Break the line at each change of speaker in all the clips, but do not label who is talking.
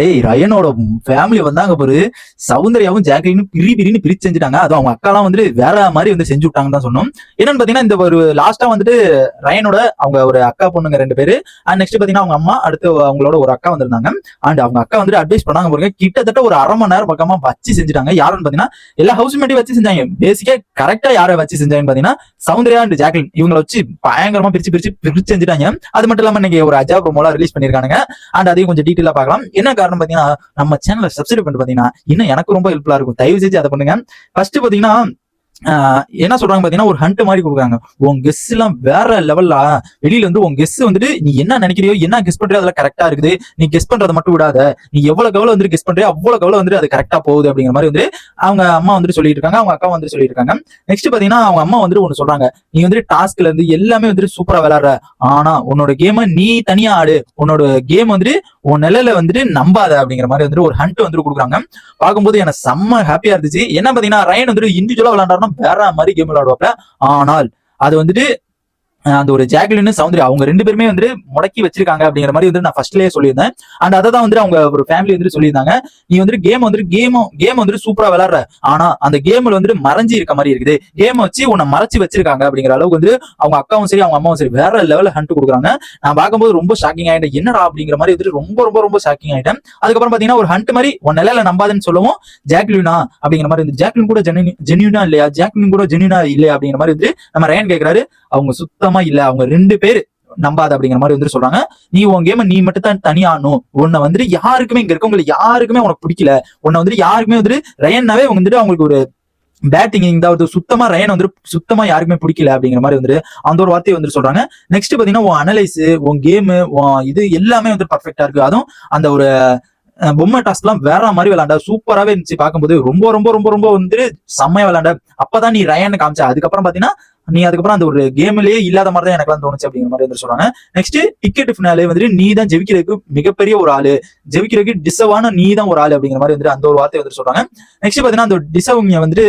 டேய் ரயனோட ஃபேமிலி வந்தாங்க பாரு. சௌந்தர்யாவும் ஜாக்லினும் பிரி பிரின்னு பிரிச்சு செஞ்சுட்டாங்க. அதுவும் அவங்க அக்காலாம் வந்துட்டு வேற மாதிரி வந்து செஞ்சு விட்டாங்கன்னு தான் சொன்னோம். என்னன்னு பாத்தீங்கன்னா இந்த ஒரு லாஸ்டா வந்துட்டு ரயனோட அவங்க ஒரு அக்கா பொண்ணுங்க ரெண்டு பேரு. அண்ட் நெக்ஸ்ட் பாத்தீங்கன்னா அவங்க அம்மா அடுத்து அவங்களோட ஒரு அக்கா வந்திருந்தாங்க. அண்ட் அவங்க அக்கா வந்துட்டு அட்வைஸ் பண்ணாங்க பாருங்க. கிட்டத்தட்ட ஒரு அரை மணி நேரம் பக்கமா வச்சு செஞ்சுட்டாங்க. யாருன்னு பாத்தீங்கன்னா எல்லா ஹவுஸ் மேட்டையும் வச்சு செஞ்சாங்க. பேசிக்கா கரெக்டா யாரை வச்சு செஞ்சாங்கன்னு பாத்தீங்கன்னா சௌந்தர்யா அண்ட் ஜாக்லின். இவங்களை வச்சு பயங்கரமா பிரிச்சு பிரிச்சு பிரிச்சு செஞ்சுட்டாங்க. அது மட்டும் இல்லாம இன்னைக்கு ஒரு அஜா ப்ரோமோலாம் ரிலீஸ் பண்ணிருக்காங்க அண்ட் அதையும் கொஞ்சம் டீட்டெயிலா பார்க்கலாம். என்ன காரணம் பாத்தீங்கன்னா நம்ம சேனலை சப்ஸ்கிரைப் பண்ணிட்டு பாத்தீங்கன்னா இன்னும் எனக்கு ரொம்ப ஹெல்ப்ஃபுல்லா இருக்கும். தயவு செஞ்சு அதை பண்ணுங்க. ஃபர்ஸ்ட் பாத்தீங்கன்னா என்ன சொல்றாங்க பாத்தீங்கன்னா ஒரு ஹண்ட் மாதிரி கொடுக்குறாங்க. உன் கெஸ் எல்லாம் வேற லெவல்ல வெளியில வந்து உன் கெஸ் வந்துட்டு நீ என்ன நினைக்கிறியோ என்ன கெஸ் பண்றியோ அதெல்லாம் கரெக்டா இருக்குது. நீ கெஸ் பண்றதை மட்டும் விடாத. நீ எவ்வளவு கவலை வந்து கெஸ் பண்றியோ அவ்வளவு கவலை வந்துட்டு அது கரெக்டா போகுது அப்படிங்கிற மாதிரி வந்து அவங்க அம்மா வந்துட்டு சொல்லிட்டு இருக்காங்க. அவங்க அக்கா வந்து சொல்லிட்டு இருக்காங்க. நெக்ஸ்ட் பாத்தீங்கன்னா அவங்க அம்மா வந்துட்டு ஒண்ணு சொல்றாங்க. நீ வந்துட்டு டாஸ்க்ல இருந்து எல்லாமே வந்துட்டு சூப்பரா விளையாடுற. ஆனா உன்னோட கேம நீ தனியா ஆடு. உன்னோட கேம் வந்துட்டு உன் நிலையில வந்துட்டு நம்பாத அப்படிங்கிற மாதிரி வந்துட்டு ஒரு ஹண்ட் வந்துட்டு கொடுக்குறாங்க. பார்க்கும்போது எனக்கு செம்ம ஹாப்பியா இருந்துச்சு. என்ன பாத்தீங்கன்னா ரயன் வந்துட்டு இண்டிவிஜுவலா பேரா மாதிரி கேம் விளையாடுவாப்ல ஆனால் அது வந்துட்டு அந்த ஒரு ஜாக்லின் சௌந்தரி அவங்க ரெண்டு பேருமே வந்து முடக்கி வச்சிருக்காங்க அப்படிங்கிற மாதிரி வந்து நான் ஃபர்ஸ்ட்லயே சொல்லியிருந்தேன். அண்ட் அதை தான் வந்து அவங்க ஒரு ஃபேமிலி வந்து சொல்லியிருந்தாங்க. நீ வந்து கேம் வந்துட்டு கேம் கேம் வந்துட்டு சூப்பரா விளாடுற ஆனா அந்த கேம்ல வந்துட்டு மறைஞ்சு இருக்க மாதிரி இருக்குது. கேம் வச்சு உன்னை மறைச்சு வச்சிருக்காங்க அப்படிங்கிற அளவுக்கு வந்து அவங்க அக்காவும் சரி அவங்க அம்மாவும் சரி வேற லெவல்ல ஹண்ட் கொடுக்குறாங்க. நான் பார்க்கும்போது ரொம்ப ஷாக்கிங் ஆயிட்டேன். என்னடா அப்படிங்கிற மாதிரி வந்துட்டு ரொம்ப ரொம்ப ரொம்ப ஷாக்கிங் ஆயிட்டேன். அதுக்கப்புறம் பாத்தீங்கன்னா ஒரு ஹண்ட் மாதிரி உன் நிலையில நம்பாதுன்னு சொல்லவும். ஜாக்லினா அப்படிங்கிற மாதிரி வந்து ஜாக்லின் கூட ஜெனியூனா இல்லையா? ஜாக்லின் கூட ஜெனியூனா இல்லையா அப்படிங்கிற மாதிரி வந்து நம்ம ரயன் கேட்கிறாரு அவங்க சுத்தமா இல்ல அவங்க ரெண்டு பேர் நம்பாத அப்படிங்கிற மாதிரி வந்து சொல்றாங்க. நீ உன் கேம நீ மட்டும் தான் தனியா உன்னை வந்துட்டு யாருக்குமே இங்க இருக்கவங்களுக்கு யாருக்குமே உனக்கு பிடிக்கல. உன்னை வந்துட்டு யாருக்குமே வந்துட்டு ரயன்னாவே வந்துட்டு அவங்களுக்கு ஒரு பேட்டிங் இதாவது சுத்தமா ரயன் வந்து சுத்தமா யாருக்குமே பிடிக்கல அப்படிங்கிற மாதிரி வந்துட்டு அந்த ஒரு வார்த்தையை வந்து சொல்றாங்க. நெக்ஸ்ட் பாத்தீங்கன்னா உன் அனலைஸ் உன் கேம் இது எல்லாமே வந்து பர்ஃபெக்டா இருக்கு. அதுவும் அந்த ஒரு பொம்மை டாஸ்க் எல்லாம் வேற மாதிரி விளையாண்டா சூப்பராவே இருந்துச்சு பார்க்கும்போது. ரொம்ப ரொம்ப ரொம்ப ரொம்ப வந்து செம்மையா விளையாண்ட. அப்பதான் நீ ரயன் காமிச்ச. அதுக்கப்புறம் பாத்தீங்கன்னா நீ அதுக்கப்புறம் அந்த ஒரு கேம்லயே இல்லாத மாதிரி தான் எனக்கு தோணுச்சு அப்படிங்கிற மாதிரி வந்து சொல்றாங்க. நெக்ஸ்ட் டிக்கெட் ஃபினாலே வந்துட்டு நீ தான் ஜெயிக்கிறதுக்கு மிகப்பெரிய ஒரு ஆளு. ஜெயிக்கிறதுக்கு டிசவான நீ தான் ஒரு ஆளு அப்படிங்கிற மாதிரி வந்துட்டு அந்த ஒரு வார்த்தையை வந்து சொல்றாங்க. நெக்ஸ்ட் பாத்தீங்கன்னா அந்த டிசவங்க வந்துட்டு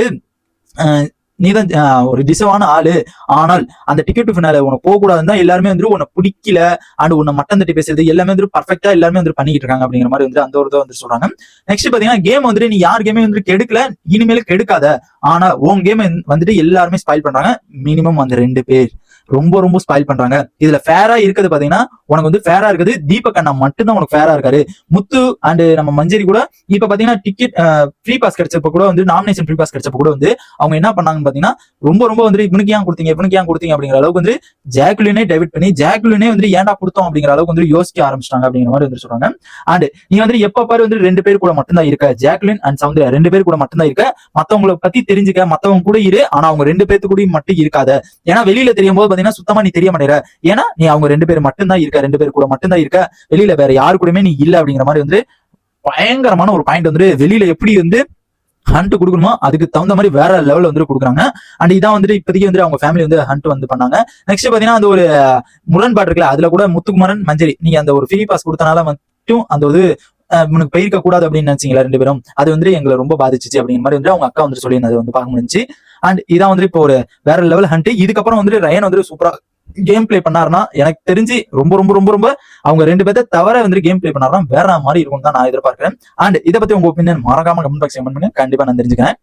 நீ நீதான் ஒரு டிசவான ஆளு. ஆனால் அந்த டிக்கெட் ஃபினால உனக்கு போக கூடாதுன்னு தான் எல்லாருமே வந்து உன்னை பிடிக்கல. அண்ட் உன்னை மட்டம் தட்டி பேசுறது எல்லாமே வந்து பர்ஃபெக்டா எல்லாருமே வந்து பண்ணிக்கிட்டு இருக்காங்க அப்படிங்கிற மாதிரி வந்து அந்த ஒரு இதை வந்து சொல்றாங்க. நெக்ஸ்ட் பாத்தீங்கன்னா கேம் வந்துட்டு நீ யார் கேமே வந்து கெடுக்கல. இனிமேல் கெடுக்காத. ஆனா உன் கேம் வந்துட்டு எல்லாருமே ஸ்பாயில் பண்றாங்க. மினிமம் அந்த ரெண்டு பேர். ரொம்ப ரொம்ப ஸ்பாயில் பண்றாங்க. இதுல ஃபேரா இருக்கிறது பாத்தீங்கன்னா உனக்கு வந்து ஃபேரா இருக்குது. தீபக் அண்ணா மட்டும்தான் உனக்கு ஃபேரா இருக்காரு. முத்து அண்ட் நம்ம மஞ்சரி கூட இப்ப பாத்தீங்கன்னா டிக்கெட் ஃப்ரீ பாஸ் கிடைச்சப்ப கூட வந்து நாமினேஷன் ஃப்ரீ பாஸ் கிடைச்சப்ப கூட வந்து அவங்க என்ன பண்ணாங்கன்னு பாத்தீங்கன்னா ரொம்ப ரொம்ப வந்து இவனுக்கு ஏன் கொடுத்தீங்க இவனுக்கு ஏன் கொடுத்தீங்க அப்படிங்கிற அளவுக்கு வந்து ஜாக்குலினே டெபிட் பண்ணி ஜாக்குலினே வந்து ஏன்டா கொடுத்தோம் அப்படிங்கிற அளவுக்கு வந்து யோசிக்க ஆரம்பிச்சிட்டாங்க அப்படிங்கிற மாதிரி வந்து சொல்றாங்க. அண்ட் நீ வந்து எப்ப பாரு வந்து ரெண்டு பேர் கூட மட்டும்தான் இருக்க. ஜாக்லின் அண்ட் சவுந்தர்யா ரெண்டு பேர் கூட மட்டும்தான் இருக்க. மத்தவங்களை பத்தி தெரிஞ்சுக்க மத்தவங்க கூட இரு. ஆனா அவங்க ரெண்டு பேர்த்து கூட மட்டும் இருக்காத. ஏன்னா வெளியில தெரியும் போது பாத்தீங்கன்னா சுத்தமா நீ தெரிய மாட்டேற. ஏன்னா நீ அவங்க ரெண்டு பேர் மட்டும்தான் இருக்க. ரெண்டு பேர் கூட மட்டும்தான் இருக்க வெளியில வேற யாரு கூடயுமே நீ இல்ல அப்படிங்கிற மாதிரி வந்து பயங்கரமான ஒரு பாயிண்ட் வந்து வெளியில எப்படி வந்து ஹண்ட் கொடுக்கணுமோ அதுக்கு தகுந்த மாதிரி வேற லெவல் வந்து கொடுக்குறாங்க. அண்ட் இதான் வந்துட்டு இப்போதைக்கு வந்து அவங்க ஃபேமிலி வந்து ஹண்ட் வந்து பண்ணாங்க. நெக்ஸ்ட் பாத்தீங்கன்னா அந்த ஒரு முரண்பாடு இருக்குல்ல அதுல கூட முத்துக்குமரன் மஞ்சரி நீங்க அந்த ஒரு ஃப்ரீ பாஸ் கொடுத்தனால மட்டும் அந்த ஒரு உனக்கு பயிர்க்க கூடாது அப்படின்னு நினைச்சீங்களா ரெண்டு பேரும்? அது வந்து எங்களை ரொம்ப பாதிச்சிச்சு அப்படிங்கிற மாதிரி வந்து அவங்க அக்கா வந்து சொல்லியிருந்தது வந்து பார்க்க முடிஞ்சு அண்ட் இதான் வந்து இப்போ ஒரு வேற லெவல் ஹண்ட் இதுக்கப்புறம் வந்து ரயன் வந்து சூப்பரா கேம் பிளே பண்ணாருன்னா எனக்கு தெரிஞ்சு ரொம்ப ரொம்ப ரொம்ப ரொம்ப அவங்க ரெண்டு பேர்த்த தவிர வந்து கேம் பிளே பண்ணாருன்னா வேற மாதிரி இருக்கும் தான் நான் எதிர்பார்க்கிறேன். அண்ட் இதை பத்தி உங்க ஒப்பீனியன் மறக்காம கமெண்ட் பாக்ஸ் கமெண்ட் பண்ணுங்க. கண்டிப்பா நான் தெரிஞ்சுக்கிறேன்.